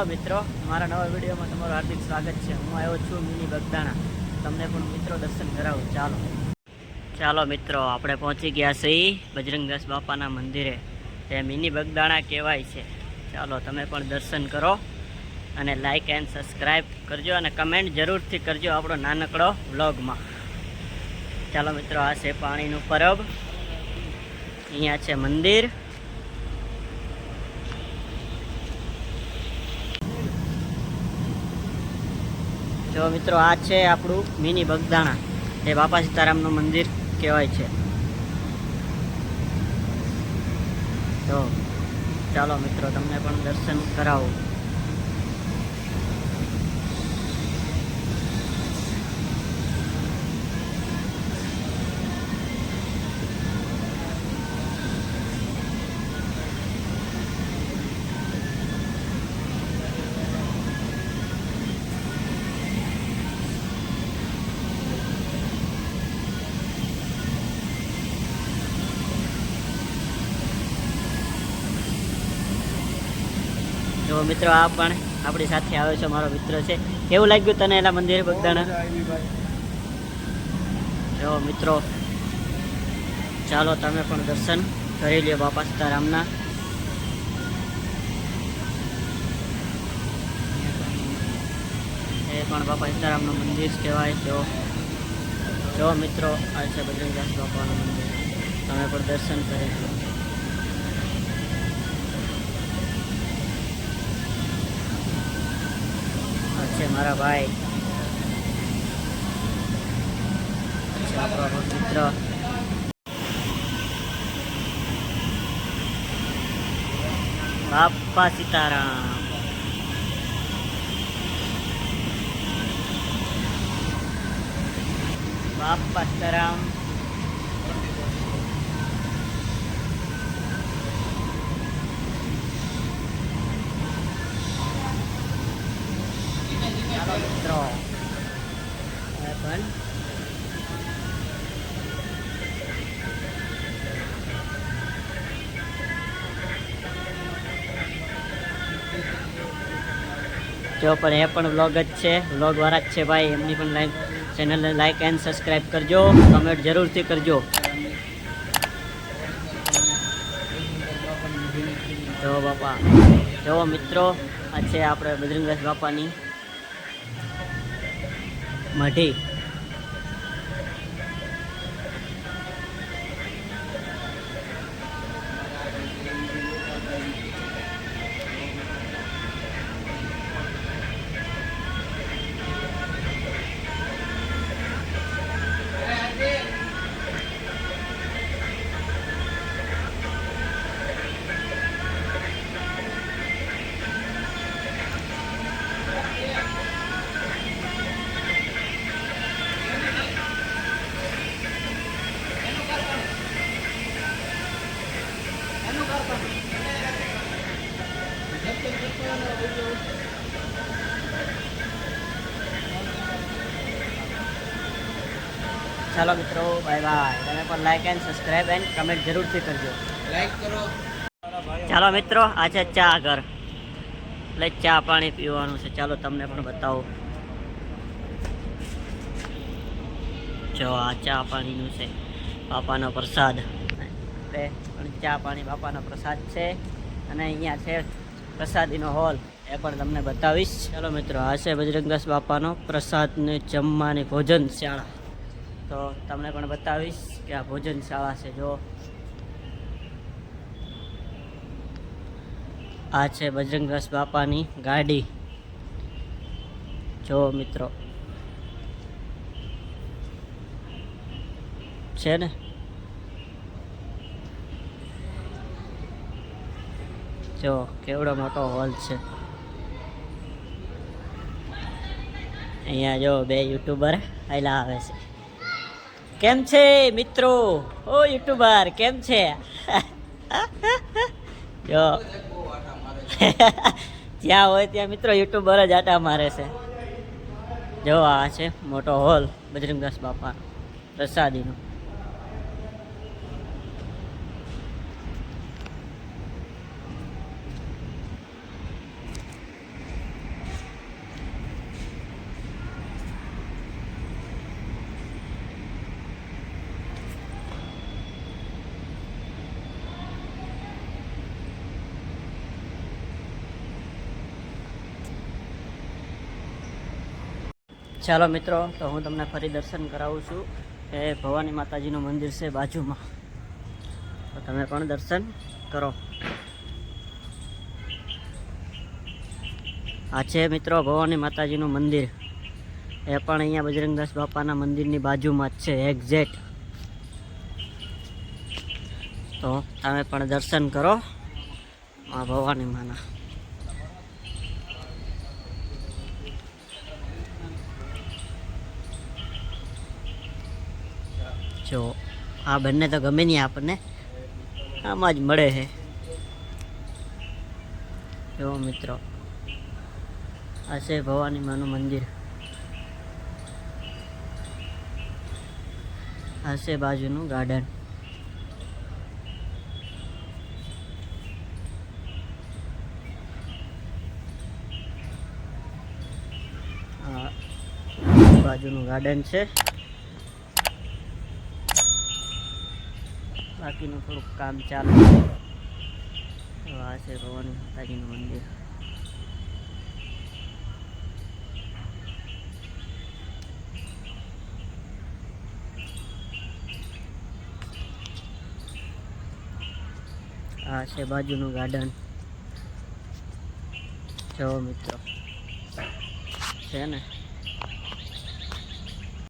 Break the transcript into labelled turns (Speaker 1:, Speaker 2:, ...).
Speaker 1: ચાલો મિત્રો, મારા નવા વિડીયોમાં તમારું હાર્દિક સ્વાગત છે. હું આવ્યો છું મિની બગદાણા. તમને પણ મિત્રો દર્શન કરાવું. ચાલો. ચાલો મિત્રો, આપણે પહોંચી ગયા છીએ બજરંગદાસ બાપાના મંદિરે. તે મિની બગદાણા કહેવાય છે. ચાલો, તમે પણ દર્શન કરો અને લાઈક એન્ડ સબસ્ક્રાઈબ કરજો અને કમેન્ટ જરૂરથી કરજો આપણો નાનકડો વ્લોગમાં ચાલો મિત્રો, આ છે પાણીનું પરબ. અહીંયા છે મંદિર. જો મિત્રો, આ છે આપણું મિની બગદાણા. એ બાપા સીતારામનું મંદિર કહેવાય છે. તો ચાલો મિત્રો, તમને પણ દર્શન કરાવું. જો મિત્રો આ પણ આપણી સાથે આવ્યો છે મારો મિત્ર છે. કેવું લાગ્યું તને એલા મંદિરે બગદાણા? જો મિત્રો ચાલો તમે પણ દર્શન કરી લ્યો બાપા સીતારામના. એ પણ બાપા સીતારામનું મંદિર કહેવાય. જો જો મિત્રો આ છે બજરંગદાસ બાપાનું મંદિર. તમે પણ દર્શન કરી લો છે મારા ભાઈ. આપણો મિત્ર. બાપા સીતારામ. બાપા સીતારામ. ચાલો મિત્રો જો પણ એ પણ વ્લોગ જ છે. વ્લોગ વાળા જ છે ભાઈ. એમની પણ લાઈક ચેનલને લાઈક એન્ડ સબસ્ક્રાઈબ કરજો. કમેન્ટ જરૂરથી કરજો. જો બાપા. જો મિત્રો, આ છે આપણે બજરંગદાસ બાપાની મઢી ચાલો મિત્રો બાય બાય તમે પણ like and subscribe and comment જરૂરથી કરજો.
Speaker 2: લાઈક કરો.
Speaker 1: ચાલો મિત્રો આજે ચા ઘર. એટલે ચા પાણી પીવાનું છે. ચાલો તમને પણ બતાવું. જો આ ચા પાણીનું છે. બાપાનો પ્રસાદ. એટલે પણ ચા પાણી બાપાનો પ્રસાદ છે. અને અહીંયા છે પ્રસાદીનો હોલ. એ પણ તમને બતાવીશ. ચાલો મિત્રો આ છે બજરંગદાસ બાપાનો પ્રસાદને જમવાની ભોજન ભોજનશાળા તો તમને પણ બતાવીશ કે આ ભોજન શાળા છે જો આ છે બજરંગદાસ બાપાની ગાડી. જો મિત્રો. છે ને? જો કેવડો મોટો હોલ છે. અહીંયા જો બે યુટ્યુબર આયલા આવે છે. કેમ છે મિત્રો? ઓ, યુટ્યુબર, કેમ છે? જો. જ્યાં હોય ત્યાં મિત્રો યુટ્યુબર જ આટા મારે છે. જો, આ છે મોટો હોલ બજરંગદાસ બાપા, પ્રસાદીનો. ચાલો મિત્રો, તો હું તમને ફરી દર્શન કરાવું છું એ ભવાની માતાજીનું મંદિર છે બાજુમાં. તો તમે પણ દર્શન કરો. આ છે મિત્રો ભવાની માતાજીનું મંદિર. એ પણ અહીંયા બજરંગદાસ બાપાના મંદિરની બાજુમાં જ છે એક્ઝેક્ટ તો તમે પણ દર્શન કરો મા ભવાની માના. જો, આ બંને તો ગમે નહીં આપણને. આમાં જ મળે છે. જો મિત્રો, આ ભવાની માનું મંદિર. આ બાજુનું ગાર્ડન બાજુનું ગાર્ડન છે. બાકીનું થોડુંક કામ ચાલે છે તો આ છે ભવાની માતાજીનું મંદિર આ છે બાજુનું ગાર્ડન જો મિત્રો છે ને